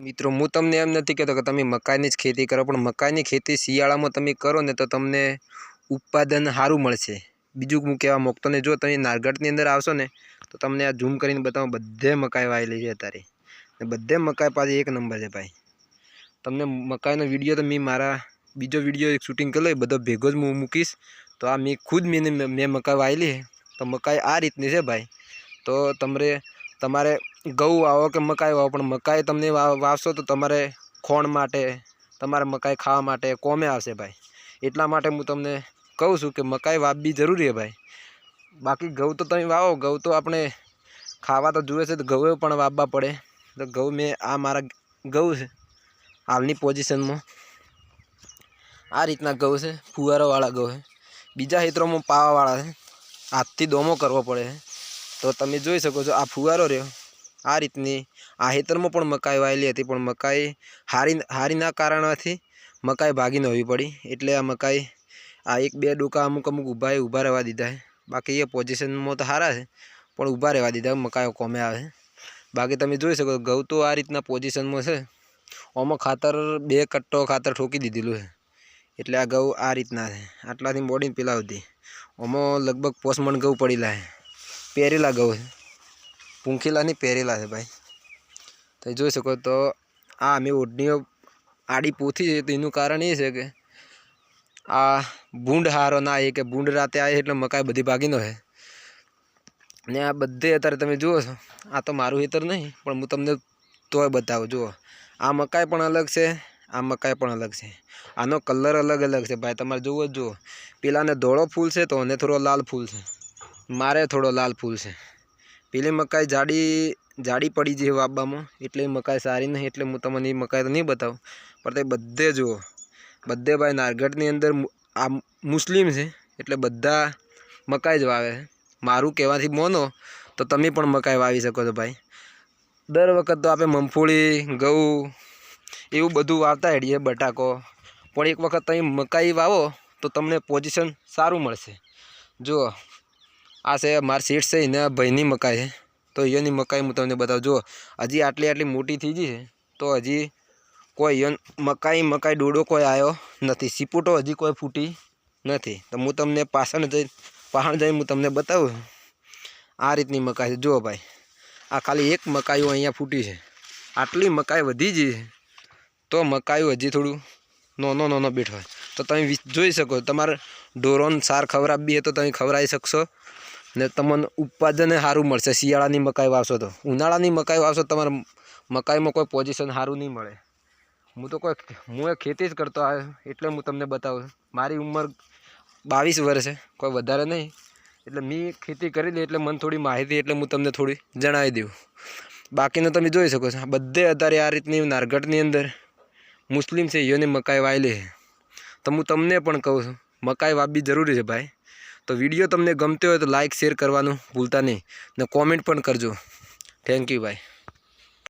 મિત્રો, હું તમને એમ નથી કહેતો કે તમે મકાઈની જ ખેતી કરો, પણ મકાઈની ખેતી શિયાળામાં તમે કરો ને તો તમને ઉત્પાદન સારું મળશે. બીજું હું કહેવા માગતો ને જો તમે નારગઢની અંદર આવશો ને, તો તમને આ ઝૂમ કરીને બતાવો, બધે મકાઈ વાવેલી છે અત્યારે. ને બધે મકાઈ પાછી એક નંબર છે ભાઈ. તમને મકાઈનો વીડિયો તો મેં મારા બીજો વીડિયો એક શૂટિંગ કરેલો એ બધો ભેગો જ હું મૂકીશ. તો આ મેં ખુદ મેં મેં મકાઈ વાવેલી છે. તો મકાઈ આ રીતની છે ભાઈ. તો તમારે તમારે ઘઉં વાવો કે મકાઈ વાવો? પણ મકાઈ તમને વાવ- વાવશો તો તમારે ખોણ માટે, તમારે મકાઈ ખાવા માટે કોમે આવશે ભાઈ. એટલા માટે હું તમને કહું છું કે મકાઈ વાવવી જરૂરી છે ભાઈ. બાકી ઘઉં તો તમે વાવો, ઘઉં તો આપણે ખાવા તો જુએ છે તો ઘઉં પણ વાવવા પડે. તો ઘઉં મેં આ મારા ઘઉં છે, હાલની પોઝિશનમાં. આ રીતના ઘઉં છે, ફુવારાવાળા ઘઉં છે. બીજા ખેતરોમાં પાવાવાળા છે. હાથથી દોમો કરવો પડે છે. તો તમે જોઈ શકો છો, આ ફુવારો રહ્યો. આ રીતની, આ હેતરમાં પણ મકાઈ વાયેલી હતી, પણ મકાઈ હારી હારીના કારણથી મકાઈ ભાગી નવી પડી. એટલે આ મકાઈ, આ એક બે ડોકા અમુક અમુક ઊભા ઊભા રહેવા દીધા છે. બાકી એ પોઝિશનમાં તો સારા છે, પણ ઊભા રહેવા દીધા, મકાઈઓ કોમે આવે બાકી તમે જોઈ શકો ઘઉં તો આ રીતના પોઝિશનમાં છે. આમાં ખાતર, બે કટ્ટો ખાતર ઠોકી દીધેલું છે. એટલે આ ઘઉં આ રીતના છે. આટલાથી બોડીને પેલા સુધી આમાં લગભગ પોસમણ ઘઉં પડેલા છે પહેરેલા ગૌ છે. પૂંખેલા નહીં પહેરેલા છે ભાઈ. તમે જોઈ શકો તો આ અમે ઓઢણીઓ આડી પોથી છે તો એનું કારણ એ છે કે આ ભૂંડ હારો ના આવે કે ભૂંડ રાતે આવે એટલે મકાઈ બધી ભાગીનો છે ને આ બધે અત્યારે તમે જુઓ છો, આ તો મારું હેતર નહીં, પણ હું તમને તોય બતાવું, જુઓ. આ મકાઈ પણ અલગ છે, આ મકાઈ પણ અલગ છે. આનો કલર અલગ અલગ છે. ભાઈ, તમારે જુઓ જ જુઓ. પેલાને ધોળો ફૂલ છે તો અને થોડો લાલ ફૂલ છે. મારે થોડો લાલ ફૂલ છે. પેલી મકાઈ જાડી જાડી પડી છે વાવવામાં એટલે મકાઈ સારી નહીં, એટલે હું તમને એ મકાઈ તો નહીં બતાવું. પણ તે બધે જુઓ, બધે ભાઈ નારગઢની અંદર આ મુસ્લિમ છે, એટલે બધા મકાઈ જ વાવે છે. મારું કહેવાથી મોનો, તો તમે પણ મકાઈ વાવી શકો છો ભાઈ. દર વખત તો આપણે મગફળી, ઘઉં, એવું બધું વાવતા હેડીએ બટાકો. પણ એક વખત તમે મકાઈ વાવો, તો તમને પોઝિશન સારું મળશે. જુઓ આ છે મારી સીટ છે, એના ભાઈની મકાઈ છે. તો એની મકાઈ હું તમને બતાવું. જો હજી આટલી આટલી મોટી થઈ ગઈ છે. તો હજી કોઈ યન મકાઈ મકાઈ ડોડો કોઈ આવ્યો નથી. સીપુટો હજી કોઈ ફૂટી નથી. તો હું તમને પાછળ જઈ, પહાણ જઈને હું તમને બતાવું. આ રીતની મકાઈ છે. જુઓ ભાઈ, આ ખાલી એક મકાઈઓ અહીંયા ફૂટી છે. આટલી મકાઈ વધી જઈ તો મકાઈઓ હજી થોડું નાનો નાનો બેઠો હોય તો તમે જોઈ શકો તમારે ઢોરોને સાર ખવડાવવી હોય તો તમે ખવડાવી શકશો. ને તમને ઉત્પાદન સારું મળશે. શિયાળાની મકાઈ વાવશો તો. ઉનાળાની મકાઈ વાવશો તમારે મકાઈમાં કોઈ પોઝિશન સારું નહીં મળે. હું તો કોઈ હું એ ખેતી જ કરતો આવ્યો એટલે હું તમને બતાવું. મારી ઉંમર બાવીસ વર્ષ, કોઈ વધારે નહીં. એટલે મેં ખેતી કરી દે એટલે મને થોડી માહિતી એટલે હું તમને થોડી જણાવી દઉં. બાકીનું તમે જોઈ શકો છો. બધે અત્યારે આ રીતની નારગઢની અંદર મુસ્લિમ છે એની મકાઈ વાયેલી છે. તો હું તમને પણ કહું છું, મકાઈ વાવવી જરૂરી છે ભાઈ. તો વીડિયો તમને ગમતો હોય તો લાઇક શેર કરવાનું ભૂલતા નહીં. ને કોમેન્ટ પણ કરજો. થેન્ક યુ ભાઈ